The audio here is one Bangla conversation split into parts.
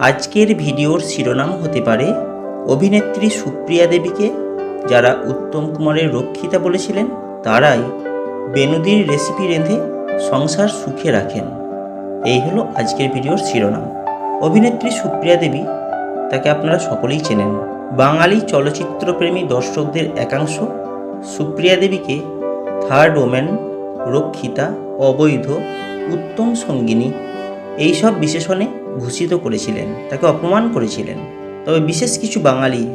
আজকের ভিডিওর শিরোনাম হতে পারে অভিনেত্রী সুপ্রিয়া দেবীকে যারা উত্তম কুমারের রক্ষিতা বলেছিলেন, তারাই বেনুদির রেসিপি রেঁধে সংসার সুখে রাখেন। এই হলো আজকের ভিডিওর শিরোনাম। অভিনেত্রী সুপ্রিয়া দেবী তাকে আপনারা সকলেই চেনেন। বাঙালি চলচ্চিত্রপ্রেমী দর্শকদের একাংশ সুপ্রিয়া দেবীকে থার্ড ওম্যান, রক্ষিতা, অবৈধ, উত্তম সঙ্গিনী, এইসব বিশেষণে ভূষিত করেছিলেন, তাকে অপমান করেছিলেন। তবে বিশেষ কিছু বাঙালি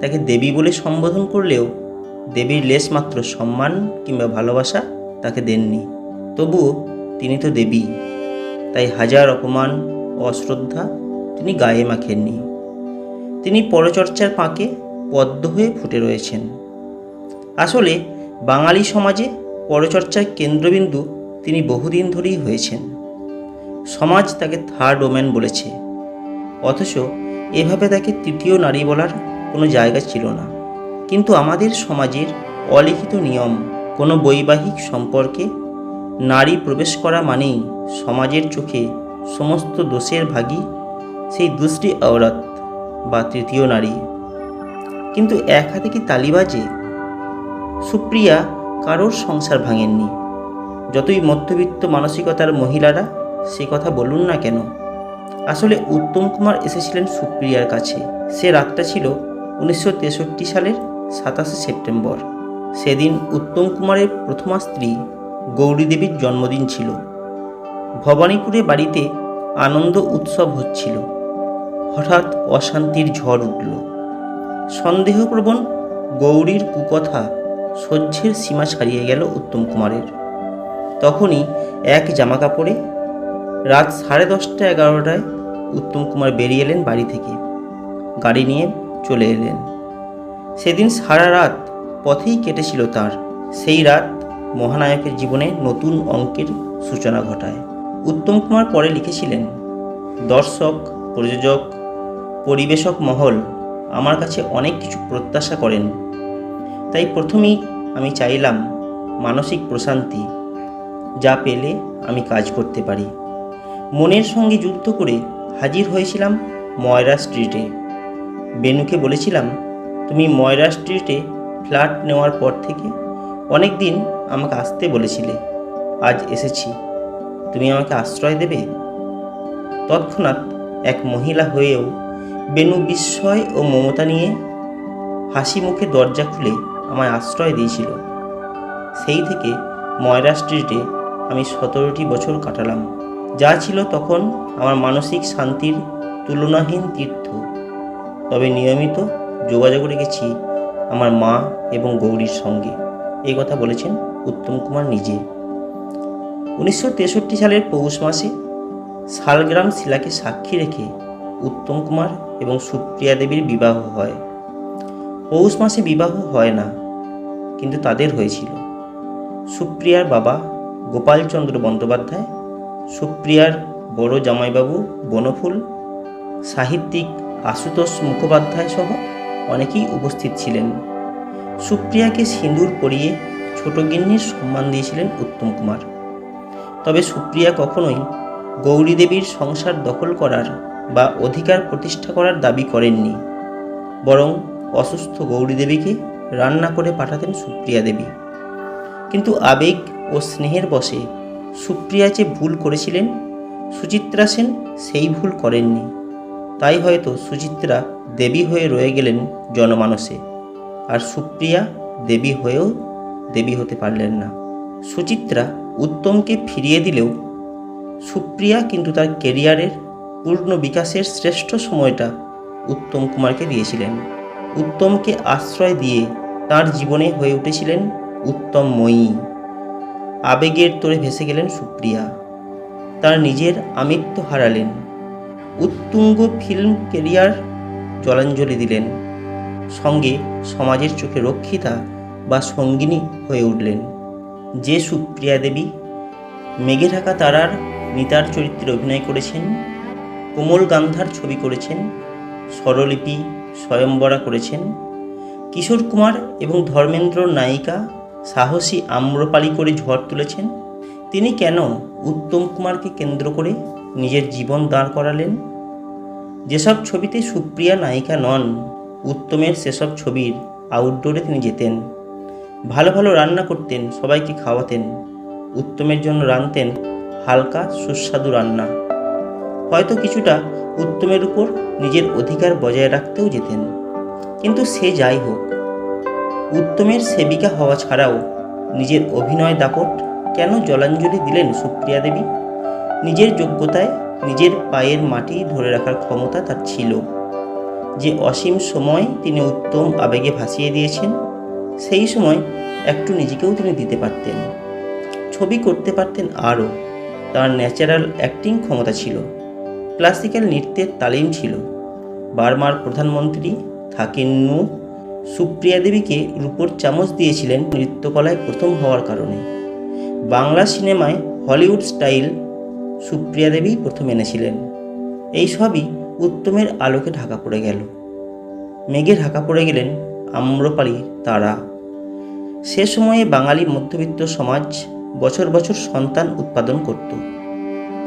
তাকে দেবী বলে সম্বোধন করলেও দেবীর লেশমাত্র সম্মান কিংবা ভালোবাসা তাকে দেননি। তবুও তিনি তো দেবী, তাই হাজার অপমান অশ্রদ্ধা তিনি গায়ে মাখেননি। তিনি পরচর্চার পাঁকে পদ্ম হয়ে ফুটে রয়েছেন। আসলে বাঙালি সমাজে পরচর্চার কেন্দ্রবিন্দু তিনি বহুদিন ধরেই হয়েছেন। সমাজ তাকে থার্ড ওম্যান বলেছে। অথচ এভাবে তাকে তৃতীয় নারী বলার কোনো জায়গা ছিল না। কিন্তু আমাদের সমাজের অলিখিত নিয়ম, কোনো বৈবাহিক সম্পর্কে নারী প্রবেশ করা মানেই সমাজের চোখে সমস্ত দোষের ভাগী সেই দুষ্টি আওরাত বা তৃতীয় নারী। কিন্তু এক হাতে কি তালিবাজে সুপ্রিয়া কারোর সংসার ভাঙেননি। যতই মধ্যবিত্ত মানসিকতার মহিলারা সে কথা বলুন না কেন? আসলে উত্তম কুমার এসেছিলেন সুপ্রিয়ার কাছে। সে রাতটা ছিল উনিশশো তেষট্টি সালের সাতাশে সেপ্টেম্বর। সেদিন উত্তম কুমারের প্রথমা স্ত্রী গৌরী দেবীর জন্মদিন ছিল। ভবানীপুরে বাড়িতে আনন্দ উৎসব হচ্ছিল। হঠাৎ অশান্তির ঝড় উঠল। সন্দেহপ্রবণ গৌরীর কুকথা সহ্যের সীমা ছাড়িয়ে গেল উত্তম কুমারের। তখনই এক জামা কাপড়ে রাত সাড়ে দশটা এগারোটায় উত্তম কুমার বেরিয়ে এলেন বাড়ি থেকে। গাড়ি নিয়ে চলে এলেন। সেদিন সারা রাত পথেই কেটেছিল তার। সেই রাত মহানায়কের জীবনে নতুন অঙ্কের সূচনা ঘটায়। উত্তম কুমার পরে লিখেছিলেন, দর্শক, প্রযোজক, পরিবেশক মহল আমার কাছে অনেক কিছু প্রত্যাশা করেন। তাই প্রথমেই আমি চাইলাম মানসিক প্রশান্তি, যা পেলে আমি কাজ করতে পারি। মনের সঙ্গে যুদ্ধ করে হাজির হয়েছিলাম ময়রা স্ট্রিটে। বেনুকে বলেছিলাম, তুমি ময়রা স্ট্রিটে ফ্ল্যাট নেওয়ার পর থেকে অনেক দিন আমাকে আসতে বলেছিলে, আজ এসেছি। তুমি আমাকে আশ্রয় দেবে? তৎক্ষণাৎ এক মহিলা হয়েও বেনু বিস্ময় ও মমতা নিয়ে হাসি মুখে দরজা খুলে আমায় আশ্রয় দিয়েছিল। সেই থেকে ময়রা স্ট্রিটে আমি সতেরোটি বছর কাটালাম। যা ছিল তখন আমার মানসিক শান্তির তুলনাহীন তীর্থ। তবে নিয়মিত যোগাযোগ রেখেছি আমার মা এবং গৌরীর সঙ্গে। এই কথা বলেছেন উত্তম কুমার নিজে। উনিশশো তেষট্টি সালের পৌষ মাসে শালগ্রাম শিলাকে সাক্ষী রেখে উত্তম কুমার এবং সুপ্রিয়া দেবীর বিবাহ হয়। পৌষ মাসে বিবাহ হয় না, কিন্তু তাদের হয়েছিল। সুপ্রিয়ার বাবা গোপালচন্দ্র বন্দ্যোপাধ্যায় সুপ্রিয়ার বড় জামাইবাবু বনফুল, সাহিত্যিক আশুতোষ মুখোপাধ্যায় সহ অনেকেই উপস্থিত ছিলেন। সুপ্রিয়াকে সিঁদুর পরিয়ে ছোট গিন্নির সম্মান দিয়েছিলেন উত্তম কুমার। তবে সুপ্রিয়া কখনোই গৌরী দেবীর সংসার দখল করার বা অধিকার প্রতিষ্ঠা করার দাবি করেননি। বরং অসুস্থ গৌরী দেবীকে রান্না করে পাঠাতেন সুপ্রিয়া দেবী। কিন্তু আবেগ ও স্নেহের বশে সুপ্রিয়া যে ভুল করেছিলেন, সুচিত্রা সেন সেই ভুল করেননি। তাই হয়তো সুচিত্রা দেবী হয়ে রয়ে গেলেন জনমানসে, আর সুপ্রিয়া দেবী হয়েও দেবী হতে পারলেন না। সুচিত্রা উত্তমকে ফিরিয়ে দিলেও সুপ্রিয়া কিন্তু তার কেরিয়ারের পূর্ণ বিকাশের শ্রেষ্ঠ সময়টা উত্তম কুমারকে দিয়েছিলেন। উত্তমকে আশ্রয় দিয়ে তার জীবনে হয়ে উঠেছিলেন উত্তমময়ী। আবেগের তোরে ভেসে গেলেন সুপ্রিয়া। তার নিজের আমিত্ব হারালেন। উত্তুঙ্গ ফিল্ম কেরিয়ার জলাঞ্জলি দিলেন। সঙ্গে সমাজের চোখে রক্ষিতা বা সঙ্গিনী হয়ে উঠলেন। যে সুপ্রিয়া দেবী মেঘে ঢাকা তারার নিতার চরিত্রে অভিনয় করেছেন, কোমল গান্ধার ছবি করেছেন, স্বরলিপি স্বয়ম্বরা করেছেন, কিশোর কুমার এবং ধর্মেন্দ্র নায়িকা সাহসী আম্রপালি করে ঝড় তুলেছেন। তিনি কেন উত্তম কুমারকে কেন্দ্র করে নিজের জীবন দাঁড় করালেন? যেসব ছবিতে সুপ্রিয়া নায়িকা নন, উত্তমের সেসব ছবির আউটডোরে তিনি যেতেন। ভালো ভালো রান্না করতেন, সবাইকে খাওয়াতেন। উত্তমের জন্য রাঁধতেন হালকা সুস্বাদু রান্না। হয়তো কিছুটা উত্তমের উপর নিজের অধিকার বজায় রাখতেও যেতেন। কিন্তু সে যাই হোক উত্তমের সেবিকা হওয়া ছাড়াও নিজের অভিনয় দাপট কেন জলাঞ্জলি দিলেন সুপ্রিয়া দেবী? নিজের যোগ্যতায় নিজের পায়ের মাটি ধরে রাখার ক্ষমতা তার ছিল। যে অসীম সময় তিনি উত্তম আবেগে ভাসিয়ে দিয়েছেন, সেই সময় একটু নিজেকেও তিনি দিতে পারতেন। ছবি করতে পারতেন আরও। তার ন্যাচারাল অ্যাক্টিং ক্ষমতা ছিল। ক্লাসিক্যাল নৃত্যের তালিম ছিল। বার্মার প্রধানমন্ত্রী থাকেন্নু সুপ্রিয়া দেবীকে রূপোর চামচ দিয়েছিলেন নৃত্যকলায় প্রথম হওয়ার কারণে। বাংলা সিনেমায় হলিউড স্টাইল সুপ্রিয়া দেবী প্রথম এনেছিলেন। এই সবই উত্তমের আলোকে ঢাকা পড়ে গেল। মেঘে ঢাকা পড়ে গেলেন আম্রপালি তারা। সে সময়ে বাঙালি মধ্যবিত্ত সমাজ বছর বছর সন্তান উৎপাদন করত।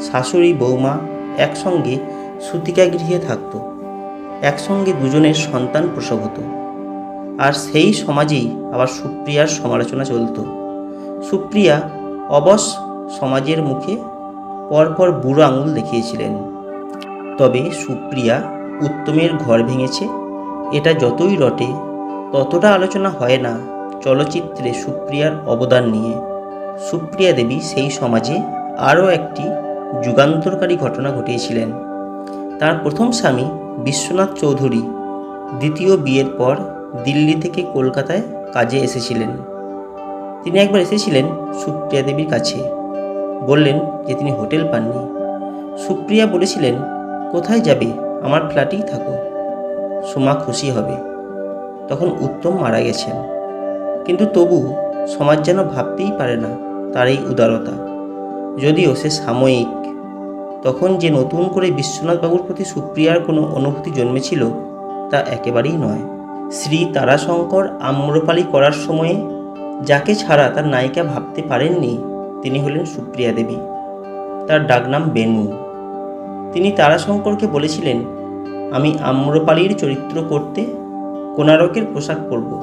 শাশুড়ি, বৌমা একসঙ্গে সুতিকা গৃহে থাকত। একসঙ্গে দুজনের সন্তান প্রসব হতো। আর সেই সমাজেই আবার সুপ্রিয়ার সমালোচনা চলত। সুপ্রিয়া অবশ সমাজের মুখে পরপর বুড়ো আঙুল দেখিয়েছিলেন। তবে সুপ্রিয়া উত্তমের ঘর ভেঙেছে, এটা যতই রটে, ততটা আলোচনা হয় না চলচ্চিত্রে সুপ্রিয়ার অবদান নিয়ে। সুপ্রিয়া দেবী সেই সমাজে আরও একটি যুগান্তরকারী ঘটনা ঘটিয়েছিলেন। তার প্রথম স্বামী বিশ্বনাথ চৌধুরী দ্বিতীয় বিয়ের পর দিল্লি থেকে কলকাতায় কাজে এসেছিলেন। তিনি একবার এসেছিলেন সুপ্রিয়া দেবীর কাছে। বললেন যে তিনি হোটেল পাননি। সুপ্রিয়া বলেছিলেন, কোথায় যাবে? আমার ফ্ল্যাটেই থাকো। সোমা খুশি হবে। তখন উত্তম মারা গেছেন। কিন্তু তবু সমাজ যেন ভাবতেই পারে না তার এই উদারতা। যদিও সে সাময়িক, তখন যে নতুন করে বিশ্বনাথবাবুর প্রতি সুপ্রিয়ার কোনো অনুভূতি জন্মেছিল তা একেবারেই নয়। শ্রী তারাশঙ্কর আম্রপালি করার সময়ে যাকে ছাড়া তার নায়িকা ভাবতে পারেননি, তিনি হলেন সুপ্রিয়া দেবী। তার ডাকনাম বেনু তিনি তারাশঙ্করকে বলেছিলেন, আমি আম্রপালির চরিত্র করতে কোনারকের পোশাক পরব।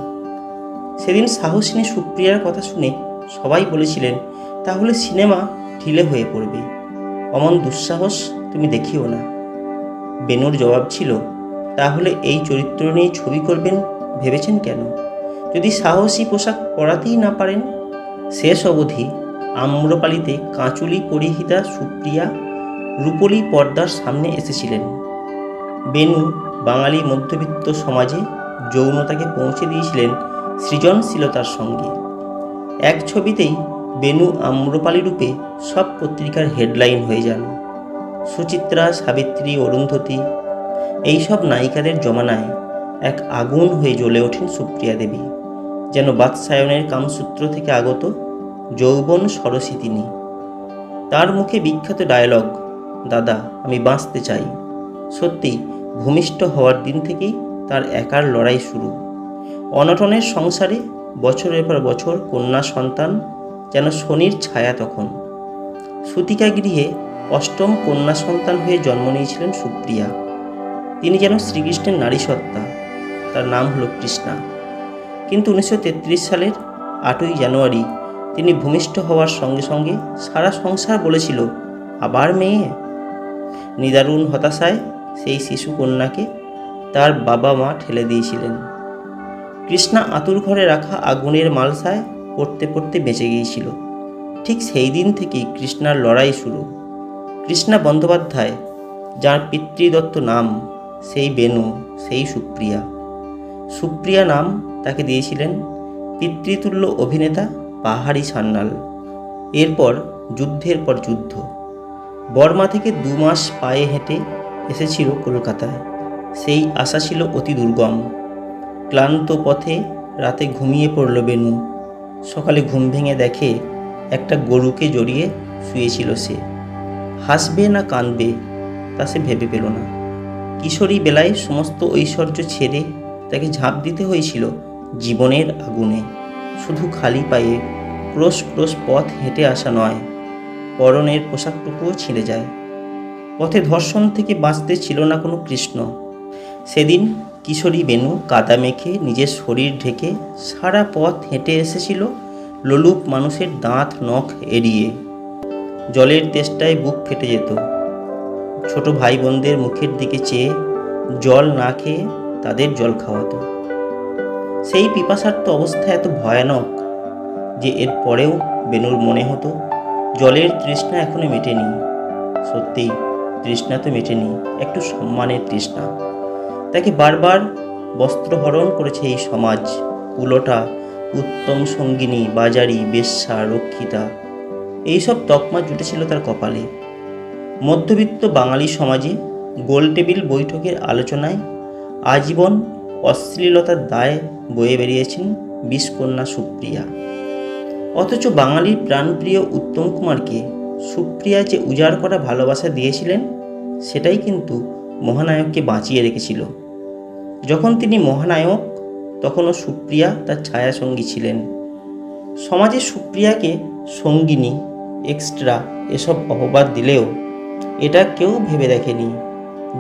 সেদিন সাহসিনী সুপ্রিয়ার কথা শুনে সবাই বলেছিলেন, তাহলে সিনেমা ঢিলে হয়ে পড়বে। অমন দুঃসাহস তুমি দেখিও না। বেনুর জবাব ছিল তাহলে এই চরিত্র নিয়ে ছবি করবেন ভেবেছেন কেন? যদি সাহসী পোশাক পরাতেই না পারেন, শেষ অবধি আম্রপালিতে কাঁচুলি পরিহিতা সুপ্রিয়া রূপলি পর্দার সামনে এসেছিলেন। বেনু বাঙালি মধ্যবিত্ত সমাজে যৌনতাকে পৌঁছে দিয়েছিলেন সৃজনশীলতার সঙ্গে। এক ছবিতেই বেনু আম্রপালি রূপে সব পত্রিকার হেডলাইন হয়ে যান। সুচিত্রা, সাবিত্রী, অরুন্ধতী এইসব নায়িকাদের জমানায় এক আগুন হয়ে জ্বলে ওঠেন সুপ্রিয়া দেবী। যেন বাৎসায়নের কামসূত্র থেকে আগত যৌবন সরসী তিনি। তার মুখে বিখ্যাত ডায়লগ দাদা, আমি বাঁচতে চাই। সত্যি, ভূমিষ্ঠ হওয়ার দিন থেকেই তার একার লড়াই শুরু। অনটনের সংসারে বছরের পর বছর কন্যা সন্তান যেন শনির ছায়া তখন। সুতিকা গৃহে অষ্টম কন্যা সন্তান হয়ে জন্ম নিয়েছিলেন সুপ্রিয়া। তিনি যেন শ্রীকৃষ্ণের নারী সত্তা। তার নাম হলো কৃষ্ণা। কিন্তু উনিশশো তেত্রিশ সালের আটই জানুয়ারি তিনি ভূমিষ্ঠ হওয়ার সঙ্গে সঙ্গে সারা সংসার বলেছিল, আবার মেয়ে? নিদারুণ হতাশায় সেই শিশু কন্যাকে তার বাবা মা ঠেলে দিয়েছিলেন। কৃষ্ণা আতুর ঘরে রাখা আগুনের মালসায় পড়তে পড়তে বেঁচে গিয়েছিল। ঠিক সেই দিন থেকেই কৃষ্ণার লড়াই শুরু। কৃষ্ণা বন্দ্যোপাধ্যায়, যার পিতৃদত্ত নাম সেই বেনু, সেই সুপ্রিয়া। সুপ্রিয়া নাম তাকে দিয়েছিলেন পিতৃতুল্য অভিনেতা পাহাড়ি সান্যাল এরপর যুদ্ধের পর যুদ্ধ। বর্মা থেকে দু মাস পায়ে হেঁটে এসেছিল কলকাতায়। সেই আশা ছিল অতি দুর্গম। ক্লান্ত পথে রাতে ঘুমিয়ে পড়ল বেনু। সকালে ঘুম ভেঙে দেখে একটা গরুকে জড়িয়ে শুয়েছিল সে। হাসবে না কাঁদবে তা সে ভেবে পেল না। কিশোরী বেলায় সমস্ত ঐশ্বর্য ছেড়ে তাকে ঝাঁপ দিতে হয়েছিল জীবনের আগুনে। শুধু খালি পায়ে ক্রোশ ক্রোশ পথ হেঁটে আসা নয়, পরনের পোশাকটুকুও ছিঁড়ে যায়। পথে ধর্ষণ থেকে বাঁচতে ছিল না কোনো কৃষ্ণ। সেদিন কিশোরী বেনু কাদা মেখে নিজের শরীর ঢেকে সারা পথ হেঁটে এসেছিল লোলুপ মানুষের দাঁত নখ এড়িয়ে। জলের তেষ্টায় বুক ফেটে যেত। ছোট ভাই বোনদের মুখের দিকে চেয়ে জল না খেয়ে তাদের জল খাওয়াতো। সেই পিপাসার্থ অবস্থা এত ভয়ানক যে এর পরেও বেনুর মনে হতো, জলের তৃষ্ণা এখনও মেটেনি। সত্যিই তৃষ্ণা তো মেটেনি, একটু সম্মানের তৃষ্ণা। তাকে বারবার বস্ত্রহরণ করেছে এই সমাজ, উলোটা উত্তম সঙ্গিনী, বাজারি, বেশ্যা, রক্ষিতা। এইসব তকমা জুটেছিল তার কপালে। মধ্যবিত্ত বাঙালি সমাজে গোল টেবিল বৈঠকের আলোচনায় আজীবন অশ্লীলতার দায় বয়ে বেরিয়েছেন বিষকন্যা সুপ্রিয়া। অথচ বাঙালির প্রাণপ্রিয় উত্তম কুমারকে সুপ্রিয়া যে উজাড় করা ভালোবাসা দিয়েছিলেন, সেটাই কিন্তু মহানায়ককে বাঁচিয়ে রেখেছিল। যখন তিনি মহানায়ক, তখনও সুপ্রিয়া তার ছায়াসঙ্গী ছিলেন। সমাজে সুপ্রিয়াকে সঙ্গিনী, এক্সট্রা এসব অপবাদ দিলেও এটা কেউ ভেবে দেখেনি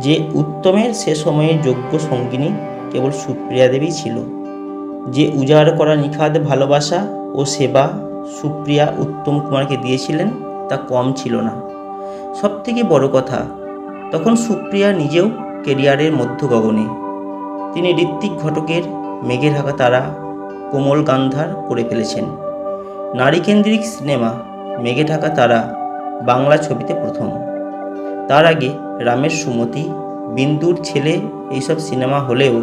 যে উত্তমের সে সময়ে যোগ্য সঙ্গিনী কেবল সুপ্রিয়া দেবী ছিল। যে উজাড় করা নিখাদ ভালোবাসা ও সেবা সুপ্রিয়া উত্তম কুমারকে দিয়েছিলেন তা কম ছিল না। সবথেকে বড় কথা, তখন সুপ্রিয়া নিজেও কেরিয়ারের মধ্য গগনে তিনি ঋত্বিক ঘটকের মেঘে ঢাকা তারা, কোমল গান্ধার করে ফেলেছেন। নারীকেন্দ্রিক সিনেমা মেঘে ঢাকা তারা, বাংলা ছবিতে প্রথম। তার আগে রামের সুমতি, বিন্দুর ছেলে এইসব সিনেমা হলেও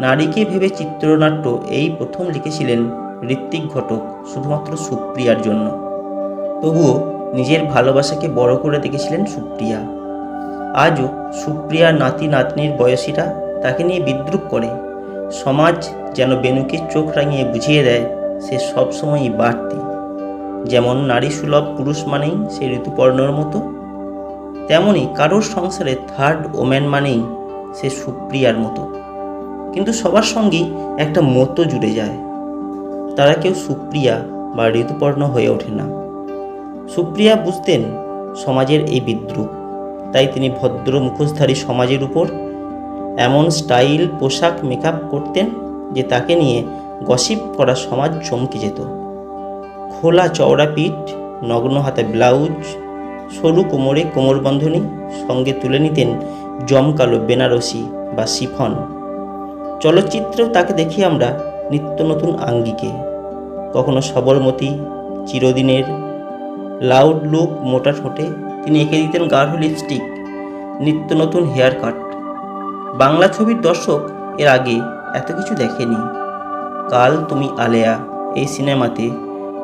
নারীকে ভেবে চিত্রনাট্য এই প্রথম লিখেছিলেন ঋত্বিক ঘটক, শুধুমাত্র সুপ্রিয়ার জন্য। তবুও নিজের ভালোবাসাকে বড় করে দেখেছিলেন সুপ্রিয়া। আজও সুপ্রিয়ার নাতি নাতনির বয়সীরা তাকে নিয়ে বিদ্রুপ করে। সমাজ যেন বেনুকে চোখ রাঙিয়ে বুঝিয়ে দেয়, সে সবসময়ই বাড়তি। যেমন নারী সুলভ পুরুষ মানেই সে ঋতুপর্ণর মতো। তেমনই কারোর সংসারে থার্ড ওম্যান মানেই সে সুপ্রিয়ার মতো। কিন্তু সবার সঙ্গেই একটা মতো জুড়ে যায়। তারা কেউ সুপ্রিয়া বা ঋতুপর্ণ হয়ে ওঠে না। সুপ্রিয়া বুঝতেন সমাজের এই বিদ্রুপ। তাই তিনি ভদ্র মুখোশধারী সমাজের উপর এমন স্টাইল, পোশাক, মেকআপ করতেন যে তাকে নিয়ে গসিপ করা সমাজ চমকে যেত। খোলা চওড়া পিঠ, নগ্ন হাতে ব্লাউজ সরু কোমরে কোমরবন্ধনী সঙ্গে তুলে নিতেন জমকালো বেনারসি বা শিফন। চলচ্চিত্রেও তাকে দেখি আমরা নিত্য নতুন আঙ্গিকে। কখনো সবরমতী চিরদিনের, লাউড লুক, মোটা ঠোঁটে তিনি এঁকে দিতেন গাঢ় লিপস্টিক, নিত্য নতুন হেয়ার কাট। বাংলা ছবির দর্শক এর আগে এত কিছু দেখেনি। কাল তুমি আলেয়া, এই সিনেমাতে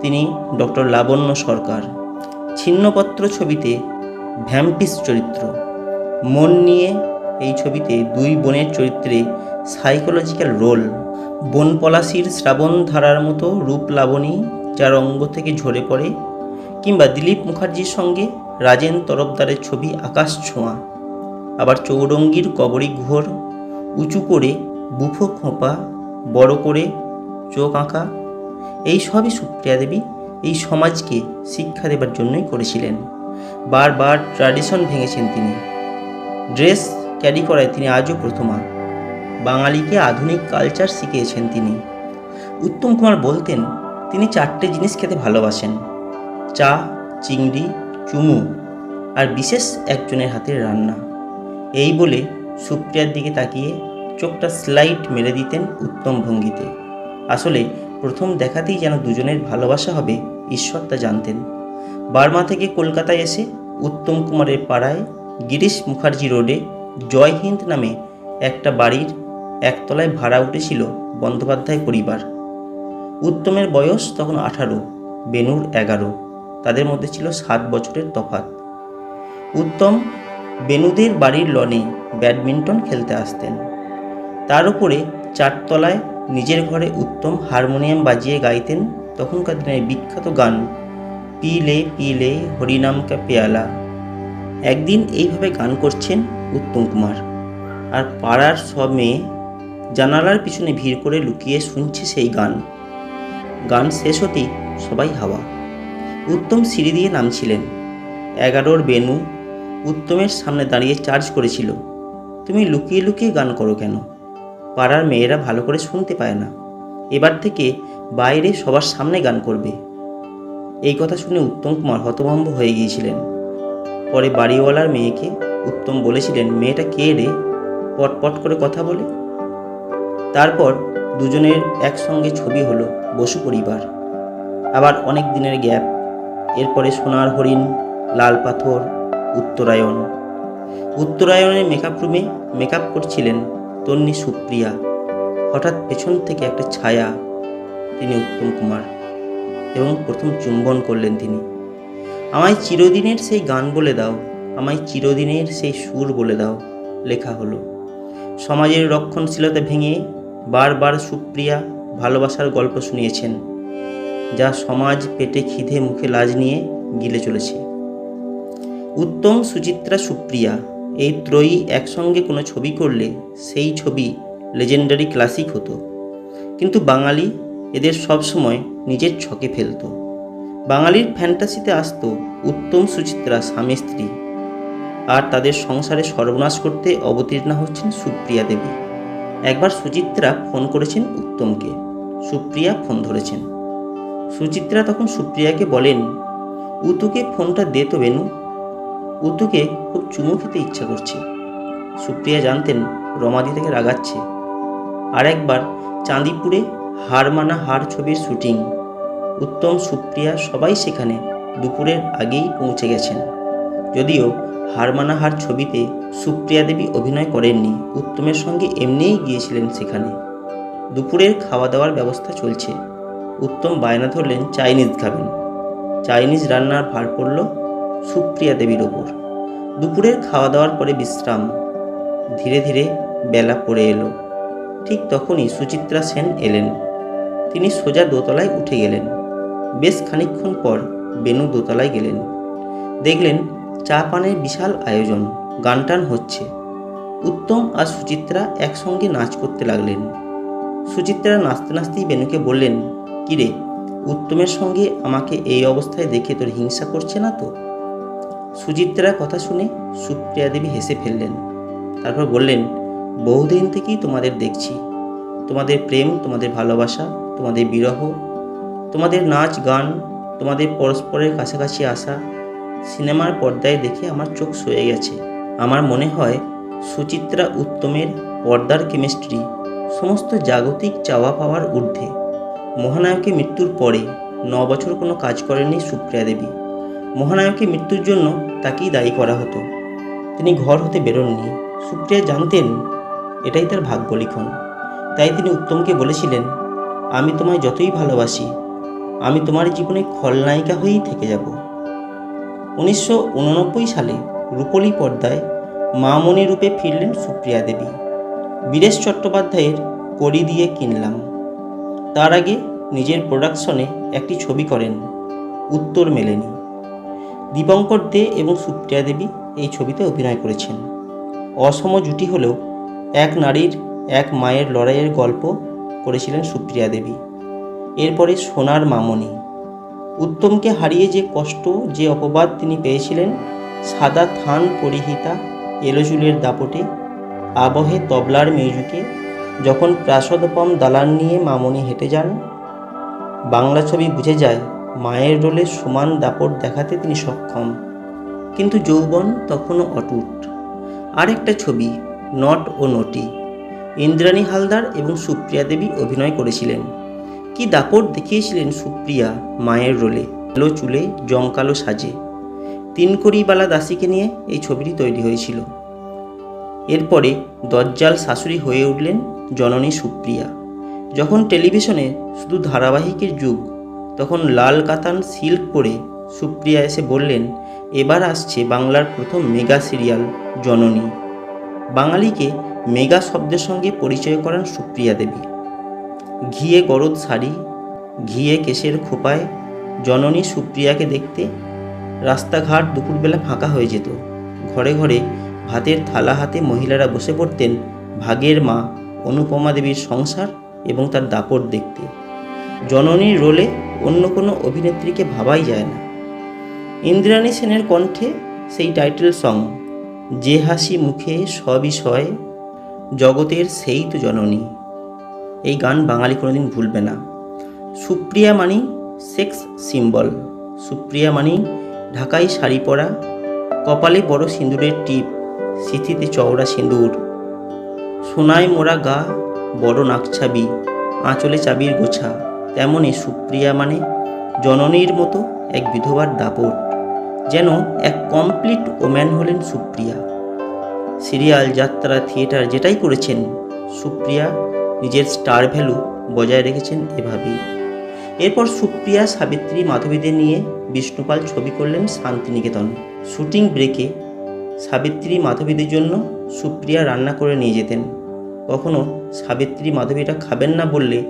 তিনি ডক্টর লাবণ্য সরকার। ছিন্নপত্র ছবিতে ভ্যাম্পিস চরিত্র। মন নিয়ে এই ছবিতে দুই বোনের চরিত্রে সাইকোলজিক্যাল রোল। বন পলাশির শ্রাবণ ধারার মতো রূপ লাবণী, যার অঙ্গ থেকে ঝরে পড়ে, কিংবা দিলীপ মুখার্জির সঙ্গে রাজেন তরফদারের ছবি আকাশ ছোঁয়া। আবার চৌরঙ্গির কবরী ঘোর উঁচু করে বুফো খোঁপা, বড় করে চোখ আঁকা, এই সবই সুপ্রিয়া দেবী এই সমাজকে শিক্ষা দেবার জন্যই করেছিলেন। বারবার ট্র্যাডিশন ভেঙেছেন তিনি। ড্রেস ক্যারি করায় তিনি আজও প্রথমা। বাঙালিকে আধুনিক কালচার শিখিয়েছেন তিনি। উত্তম কুমার বলতেন, তিনি চারটে জিনিস খেতে ভালোবাসেন। চা, চিংড়ি, চুমু আর বিশেষ একজনের হাতের রান্না। এই বলে সুপ্রিয়ার দিকে তাকিয়ে চোখটা স্লাইড মেরে দিতেন উত্তম ভঙ্গিতে। আসলে প্রথম দেখাতেই যেন দুজনের ভালোবাসা হবে ঈশ্বর তা জানতেন। বার্মা থেকে কলকাতায় এসে উত্তম কুমারের পাড়ায় গিরিশ মুখার্জি রোডে জয় হিন্দ নামে একটা বাড়ির একতলায় ভাড়া উঠেছিল বন্দ্যোপাধ্যায় পরিবার। উত্তমের বয়স তখন আঠারো, বেনুর এগারো। তাদের মধ্যে ছিল সাত বছরের তফাত উত্তম বেনুদের বাড়ির লনে ব্যাডমিন্টন খেলতে আসতেন। তার উপরে চারতলায় নিজের ঘরে উত্তম হারমোনিয়াম বাজিয়ে গাইতেন তখনকার দিনের বিখ্যাত গান পিলে পিলে হরিনাম কা পেয়ালা। একদিন এইভাবে গান করছেন উত্তম কুমার। আর পাড়ার সব মেয়ে জানালার পিছনে ভিড় করে লুকিয়ে শুনছে সেই গান। গান শেষ হতেই সবাই হাওয়া। উত্তম সিঁড়ি দিয়ে নামছিলেন। এগারোর বেনু উত্তমের সামনে দাঁড়িয়ে চার্জ করেছিল। তুমি লুকিয়ে লুকিয়ে গান করো কেন? পাড়ার মেয়েরা ভালো করে শুনতে পায় না। এবার থেকে বাইরে সবার সামনে গান করবে। এই কথা শুনে উত্তম কুমার হতভম্ব হয়ে গিয়েছিলেন। পরে বাড়িওয়ালার মেয়েকে উত্তম বলেছিলেন, মেয়েটা কে রে? পটপট করে কথা বলে। তারপর দুজনের একসঙ্গে ছবি হলো বসু পরিবার। আবার অনেক দিনের গ্যাপ। এরপরে সোনার হরিণ, লাল পাথর, উত্তরায়ণ। উত্তরায়ণের মেকআপ রুমে মেকআপ করছিলেন তন্নি সুপ্রিয়া। হঠাৎ পেছন থেকে একটা ছায়া তিনি উত্তম কুমার এবং প্রথম চুম্বন করলেন তিনি। আমায় চিরদিনের সেই গান বলে দাও, আমায় চিরদিনের সেই সুর বলে দাও, লেখা হলো। সমাজের রক্ষণশীলতা ভেঙে বারবার সুপ্রিয়া ভালোবাসার গল্প শুনিয়েছেন, যা সমাজ পেটে খিদে মুখে লাজ নিয়ে গিলে চলেছে। উত্তম সুচিত্রা সুপ্রিয়া, এই ত্রয়ী একসঙ্গে কোনো ছবি করলে সেই ছবি লেজেন্ডারি ক্লাসিক হতো। কিন্তু বাঙালি এদের সবসময় নিজের ছকে ফেলতো। বাঙালির ফ্যান্টাসিতে আসতো উত্তম সুচিত্রা স্বামী স্ত্রী। আর তাদের সংসারে সর্বনাশ করতে অবতীর্ণা হচ্ছেন সুপ্রিয়া দেবী। একবার সুচিত্রা ফোন করেছেন উত্তমকে। সুপ্রিয়া ফোন ধরেছেন। সুচিত্রা তখন সুপ্রিয়াকে বলেন উতুকে ফোনটা দে তো বেনু। উতুকে খুব চুমু খেতে ইচ্ছা করছে। সুপ্রিয়া জানতেন রমাদি থেকে রাগাচ্ছে। আর একবার চাঁদিপুরে হার মানা হার ছবির শুটিং। উত্তম সুপ্রিয়া সবাই সেখানে দুপুরের আগেই পৌঁছে গেছেন। যদিও হারমানা হার ছবিতে সুপ্রিয়া দেবী অভিনয় করেননি, উত্তমের সঙ্গে এমনিই গিয়েছিলেন সেখানে। দুপুরের খাওয়া দাওয়ার ব্যবস্থা চলছে। উত্তম বায়না ধরলেন চাইনিজ খাবেন। চাইনিজ রান্নার ভার পড়ল সুপ্রিয়া দেবীর ওপর। দুপুরের খাওয়া দাওয়ার পরে বিশ্রাম। ধীরে ধীরে বেলা পড়ে এলো। ঠিক তখনই সুচিত্রা সেন এলেন। তিনি সোজা দোতলায় উঠে গেলেন। বেশ খানিকক্ষণ পর বেনু দোতলায় গেলেন। দেখলেন চা পানের বিশাল আয়োজন গানটান হচ্ছে। উত্তম আর সুচিত্রা একসঙ্গে নাচ করতে লাগলেন। সুচিত্রা নাচতে নাচতেই বেনুকে বললেন কিরে উত্তমের সঙ্গে আমাকে এই অবস্থায় দেখে তোর হিংসা করছে না তো? সুচিত্রার কথা শুনে সুপ্রিয়া দেবী হেসে ফেললেন। তারপর বললেন বহুদিন থেকেই তোমাদের দেখছি। তোমাদের প্রেম, তোমাদের ভালোবাসা, তোমাদের বিরহ, তোমাদের নাচ, গান, তোমাদের পরস্পরের কাছাকাছি আসা সিনেমার পর্দায় দেখে আমার চোখ সয়ে গেছে। আমার মনে হয় সুচিত্রা উত্তমের পর্দার কেমিস্ট্রি সমস্ত জাগতিক চাওয়া পাওয়ার ঊর্ধ্বে। মহানায়কের মৃত্যুর পরে ন বছর কোনো কাজ করেননি সুপ্রিয়া দেবী। মহানায়কের মৃত্যুর জন্য তাকেই দায়ী করা হতো। তিনি ঘর হতে বেরোননি। সুপ্রিয়া জানতেন এটাই তার ভাগ্য লিখন তাই তিনি উত্তমকে বলেছিলেন, আমি তোমায় যতই ভালোবাসি, আমি তোমার জীবনে খলনায়িকা হয়েই থেকে যাব। উনিশশো উননব্বই সালে রূপলী পর্দায় মামনি রূপে ফিরলেন সুপ্রিয়া দেবী। বীরেশ চট্টোপাধ্যায়ের কড়ি দিয়ে কিনলাম। তার আগে নিজের প্রোডাকশনে একটি ছবি করেন, উত্তর মেলেনি। দীপঙ্কর দে এবং সুপ্রিয়া দেবী এই ছবিতে অভিনয় করেছেন। অসম জুটি হলেও এক নারীর, এক মায়ের লড়াইয়ের গল্প করেছিলেন সুপ্রিয়া দেবী। এরপরে সোনার মামনি উত্তমকে হারিয়ে যে কষ্ট, যে অপবাদ তিনি পেয়েছিলেন, সাদা থান পরিহিতা এলোচুলের দাপটে, আবহে তবলার মিউজিকে, যখন প্রাসদপম দালান নিয়ে মামনি হেঁটে যান, বাংলা ছবি বুঝে যায়, মায়ের রোলে সমান দাপট দেখাতে তিনি সক্ষম। কিন্তু যৌবন তখনও অটুট। আরেকটা ছবি নট ও নটি। ইন্দ্রাণী হালদার এবং সুপ্রিয়া দেবী অভিনয় করেছিলেন। কি দাপট দেখিয়েছিলেন সুপ্রিয়া মায়ের রোলে? কালো চুলে, জমকালো সাজে। তিনকড়িবালা দাসীকে নিয়ে এই ছবিটি তৈরি হয়েছিল। এরপরে দজ্জাল শাশুড়ি হয়ে উঠলেন জননী সুপ্রিয়া। যখন টেলিভিশনে শুধু ধারাবাহিকের যুগ, তখন লাল কাতান সিল্ক পরে সুপ্রিয়া এসে বললেন, এবার আসছে বাংলার প্রথম মেগা সিরিয়াল জননী। বাঙালিকে মেগা শব্দের সঙ্গে পরিচয় করান সুপ্রিয়া দেবী। ঘিয়ে গরদ শাড়ি, ঘিয়ে কেশের খোপায় জননী সুপ্রিয়াকে দেখতে রাস্তাঘাট দুপুরবেলা ফাঁকা হয়ে যেত। ঘরে ঘরে ভাতের থালা হাতে মহিলারা বসে পড়তেন ভাগের মা অনুপমা দেবীর সংসার এবং তার দাপট দেখতে। জননীর রোলে অন্য কোনো অভিনেত্রীকে ভাবাই যায় না। ইন্দ্রাণী সেনের কণ্ঠে সেই টাইটেল সং যে হাসি মুখে সবিষয় জগতের সেই তো জননী। এই গান বাঙালি কোনোদিন ভুলবে না। সুপ্রিয়া মানি সেক্স সিম্বল। সুপ্রিয়া মানি ঢাকাই শাড়ি পরা, কপালে বড় সিঁদুরের টিপ, সিথিতে চওড়া সিঁদুর। সোনায় মোড়া গা, বড় নাকছাবি আঁচলে চাবির গোছা। তেমনই সুপ্রিয়া মানে জননীর মতো এক বিধবার দাপট। যেন এক কমপ্লিট ওম্যান হলেন সুপ্রিয়া। সিরিয়াল যাত্রা থিয়েটার যেটাই করেছেন, সুপ্রিয়া নিজের স্টার ভ্যালু বজায় রেখেছেন এভাবেই। এরপর সুপ্রিয়া, সাবিত্রী, মাধবীদের নিয়ে বিষ্ণুপাল ছবি করলেন শান্তিনিকেতন। শুটিং ব্রেকে সাবিত্রী, মাধবীদের জন্য সুপ্রিয়া রান্না করে নিয়ে যেতেন। কখনো সাবিত্রী মাধবীরা খাবেন না বললে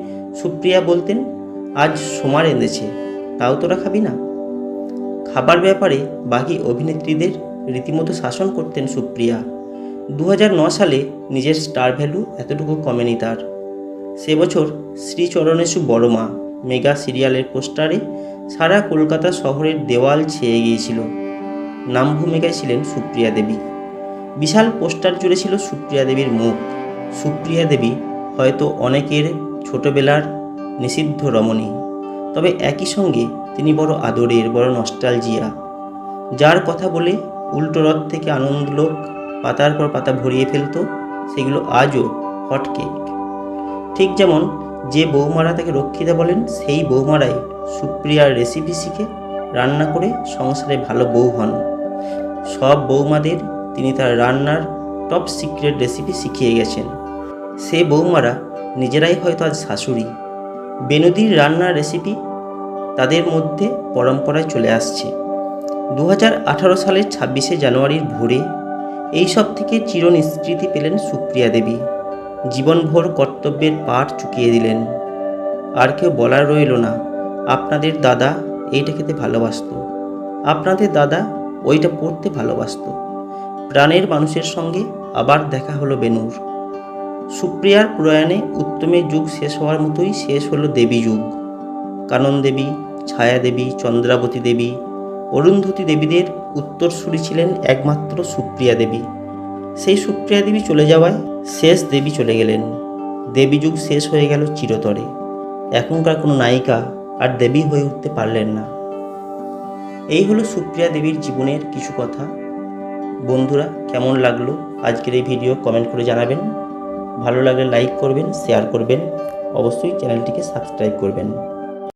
সুপ্রিয়া বলতেন, আজ সোমার এনেছে, তাও তোরা খাবি না? খাবার ব্যাপারে বাকি অভিনেত্রীদের রীতিমতো শাসন করতেন সুপ্রিয়া। দু সালে নিজের স্টার ভ্যালু এতটুকু কমেনি তার। সে বছর শ্রীচরণেশু বড়মা মেগা সিরিয়ালের পোস্টারে সারা কলকাতা শহরের দেওয়াল ছেয়ে গিয়েছিল। নাম ভূমিকায় ছিলেন সুপ্রিয়া দেবী। বিশাল পোস্টার জুড়ে ছিল সুপ্রিয়া দেবীর মুখ। সুপ্রিয়া দেবী হয়তো অনেকের ছোটবেলার নিষিদ্ধ রমণী। তবে একই সঙ্গে তিনি বড় আদরের, বড় নস্টালজিয়া যার কথা বলে উল্টো রথ থেকে আনন্দলোক পাতার পর পাতা ভরিয়ে ফেলতো, সেগুলো আজও হটকেক। ঠিক যেমন যে বৌমারা তাকে রক্ষিতা বলেন, সেই বৌমারাই সুপ্রিয়ার রেসিপি শিখে রান্না করে সংসারে ভালো বউ হন। সব বৌমাদের তিনি তার রান্নার টপ সিক্রেট রেসিপি শিখিয়ে গেছেন। সে বৌমারা নিজেরাই হয়তো আজ শাশুড়ি। বেনুদির রান্নার রেসিপি তাদের মধ্যে পরম্পরায় চলে আসছে। দু সালের ছাব্বিশে জানুয়ারির ভোরে এইসব থেকে চিরনিষ্কৃতি পেলেন সুপ্রিয়া দেবী। জীবনভর কর্তব্যের পাঠ চুকিয়ে দিলেন। আর কেউ বলার রইল না, আপনাদের দাদা এইটা খেতে ভালোবাসতো। আপনাদের দাদা ওইটা পড়তে ভালোবাসতো। প্রাণের মানুষের সঙ্গে আবার দেখা হলো বেনুর। সুপ্রিয়ার প্রয়াণে উত্তমের যুগ শেষ হওয়ার মতোই শেষ হলো দেবী যুগ। কানন দেবী ছায়া দেবী চন্দ্রাবতী দেবী অরুন্ধতী দেবীদের উত্তরসূরি ছিলেন একমাত্র সুপ্রিয়া দেবী সেই সুপ্রিয়া দেবী চলে যাওয়ায় শেষ দেবী চলে গেলেন। দেবী যুগ শেষ হয়ে গেল চিরতরে। এখনকার কোনো নায়িকা আর দেবী হয়ে উঠতে পারলেন না। এই হলো সুপ্রিয়া দেবীর জীবনের কিছু কথা। বন্ধুরা, কেমন লাগল আজকের এই ভিডিও কমেন্ট করে জানাবেন। ভালো লাগলে লাইক করবেন, শেয়ার করবেন। অবশ্যই চ্যানেলটিকে সাবস্ক্রাইব করবেন।